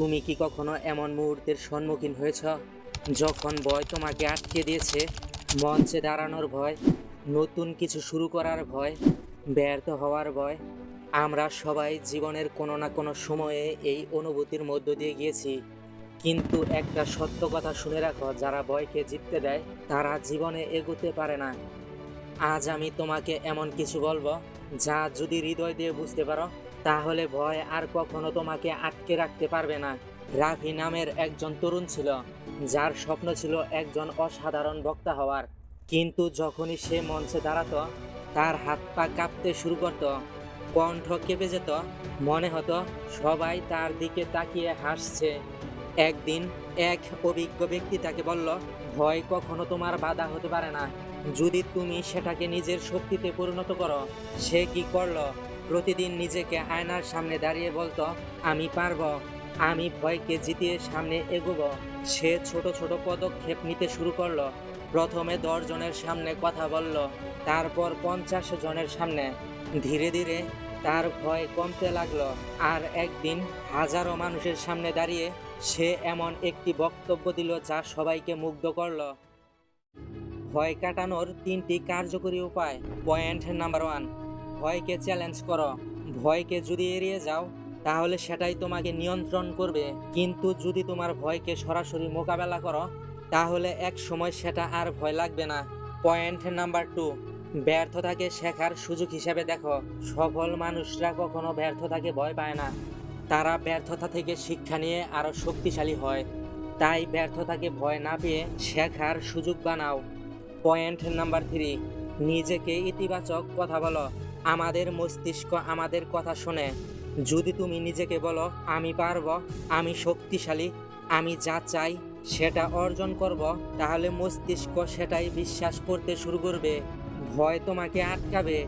তুমি কি কখনো এমন মুহূর্তের সম্মুখীন হয়েছ? যখন ভয় তোমাকে আটকে দিয়েছে, মঞ্চে দাঁড়ানোর ভয়, নতুন কিছু শুরু করার ভয়, ব্যর্থ হওয়ার ভয়, আমরা সবাই জীবনের কোনো না কোনো সময়ে এই অনুভূতির মধ্য দিয়ে গিয়েছি। কিন্তু একটা সত্য কথা শুনে রাখো, যারা ভয়কে জিততে দেয়, তারা জীবনে এগোতে পারে না। আজ আমি তোমাকে এমন কিছু বলব, যা যদি হৃদয় দিয়ে বুঝতে পারো তাহলে ভয় আর কখনো তোমাকে আটকে রাখতে পারবে না। রাফি নামের একজন তরুণ ছিল, যার স্বপ্ন ছিল একজন অসাধারণ বক্তা হওয়ার। কিন্তু যখনই সে মঞ্চে দাঁড়াতো, তার হাত পা কাঁপতে শুরু করত, কণ্ঠ কেঁপে যেত, মনে হতো সবাই তার দিকে তাকিয়ে হাসছে। একদিন এক অভিজ্ঞ ব্যক্তি তাকে বলল, ভয় কখনো তোমার বাধা হতে পারে না। যদি তুমি সেটাকে নিজের শক্তিতে পরিণত করো, সে কি করল? প্রতিদিন নিজেকে আয়নার সামনে দাঁড়িয়ে বলতো, আমি পারব, আমি ভয়কে জিতিয়ে সামনে এগোবো। সে ছোট ছোট পদক্ষেপ নিতে শুরু করল। প্রথমে দশ জনের সামনে কথা বলল, তারপর পঞ্চাশ জনের সামনে। ধীরে ধীরে তার ভয় কমতে লাগল আর একদিন হাজারো মানুষের সামনে দাঁড়িয়ে সে এমন একটি বক্তব্য দিল যা সবাইকে মুগ্ধ করল। ভয় কাটানোর তিনটি কার্যকরী উপায়। পয়েন্ট নাম্বার ওয়ান ভয়কে চ্যালেঞ্জ করো। ভয়কে যদি এড়িয়ে যাও, তাহলে সেটাই তোমাকে নিয়ন্ত্রণ করবে। কিন্তু যদি তোমার ভয়কে সরাসরি মোকাবেলা করো, তাহলে এক সময় সেটা আর ভয় লাগবে না। পয়েন্ট নাম্বার টু ব্যর্থতাকে শেখার সুযোগ হিসেবে দেখো। সফল মানুষরা কখনো ব্যর্থতাকে ভয় পায় না। তারা ব্যর্থতা থেকে শিক্ষা নিয়ে আরও শক্তিশালী হয়। তাই ব্যর্থতাকে ভয় না পেয়ে শেখার সুযোগ বানাও। পয়েন্ট নাম্বার থ্রি নিজেকে ইতিবাচক কথা বলো। আমাদের মস্তিষ্ক আমাদের কথা শোনে। যদি তুমি নিজেকে বলো, আমি পারব, আমি শক্তিশালী, আমি যা চাই সেটা অর্জন করব, তাহলে মস্তিষ্ক সেটাই বিশ্বাস করতে শুরু করবে। ভয় তোমাকে আটকাবে।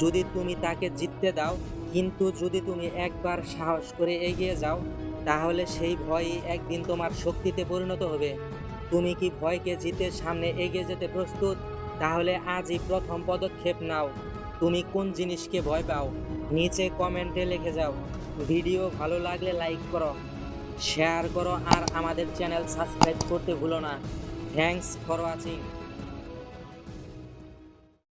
যদি তুমি তাকে জিততে দাও, কিন্তু যদি তুমি একবার সাহস করে এগিয়ে যাও, তাহলে সেই ভয়ই একদিন তোমার শক্তিতে পরিণত হবে। তুমি কি ভয়কে জিতে সামনে এগিয়ে যেতে প্রস্তুত? তাহলে আজই প্রথম পদক্ষেপ নাও। তুমি কোন জিনিসকে ভয় পাও, নিচে কমেন্টে লিখে যাও। ভিডিও ভালো লাগলে লাইক করো, শেয়ার করো, আর আমাদের চ্যানেল সাবস্ক্রাইব করতে ভুলো না। Thanks for watching